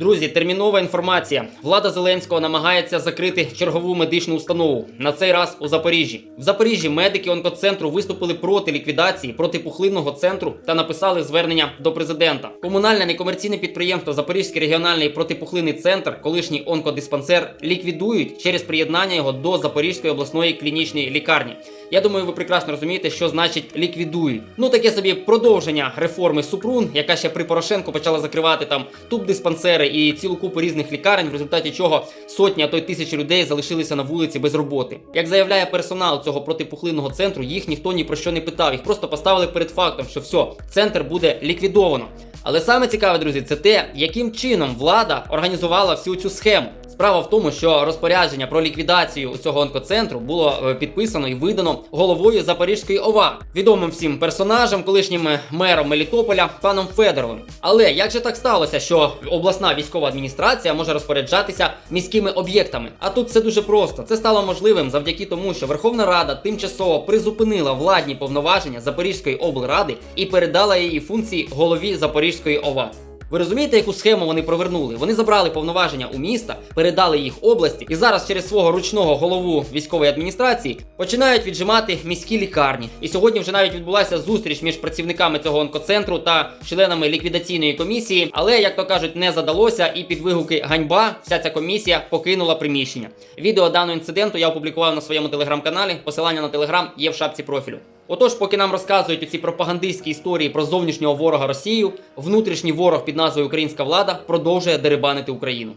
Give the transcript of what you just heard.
Друзі, термінова інформація. Влада Зеленського намагається закрити чергову медичну установу. На цей раз у Запоріжжі. В Запоріжжі медики онкоцентру виступили проти ліквідації протипухлинного центру та написали звернення до президента. Комунальне некомерційне підприємство Запорізький регіональний протипухлинний центр, колишній онкодиспансер, ліквідують через приєднання його до Запорізької обласної клінічної лікарні. Я думаю, ви прекрасно розумієте, що значить ліквідують. Ну таке собі продовження реформи Супрун, яка ще при Порошенку почала закривати там тубдиспансери і цілу купу різних лікарень, в результаті чого сотні, а то й тисячі людей залишилися на вулиці без роботи. Як заявляє персонал цього протипухлинного центру, їх ніхто ні про що не питав. Їх просто поставили перед фактом, що все, центр буде ліквідовано. Але саме цікаве, друзі, це те, яким чином влада організувала всю цю схему. Справа в тому, що розпорядження про ліквідацію цього онкоцентру було е, підписано і видано головою Запорізької ОВА, відомим всім персонажем, колишнім е, мером Мелітополя паном Федоровим. Але як же так сталося, що обласна військова адміністрація може розпоряджатися міськими об'єктами? А тут все дуже просто. Це стало можливим завдяки тому, що Верховна Рада тимчасово призупинила владні повноваження Запорізької облради і передала її функції голові Запорізької ОВА. Ви розумієте, яку схему вони провернули? Вони забрали повноваження у міста, передали їх області, і зараз через свого ручного голову військової адміністрації починають віджимати міські лікарні. І сьогодні вже навіть відбулася зустріч між працівниками цього онкоцентру та членами ліквідаційної комісії. Але як то кажуть, не задалося, і під вигуки ганьба вся ця комісія покинула приміщення. Відео даного інциденту я опублікував на своєму телеграм-каналі. Посилання на телеграм є в шапці профілю. Отож, поки нам розказують ці пропагандистські історії про зовнішнього ворога Росію, внутрішній ворог під назвою Українська влада продовжує дерибанити Україну.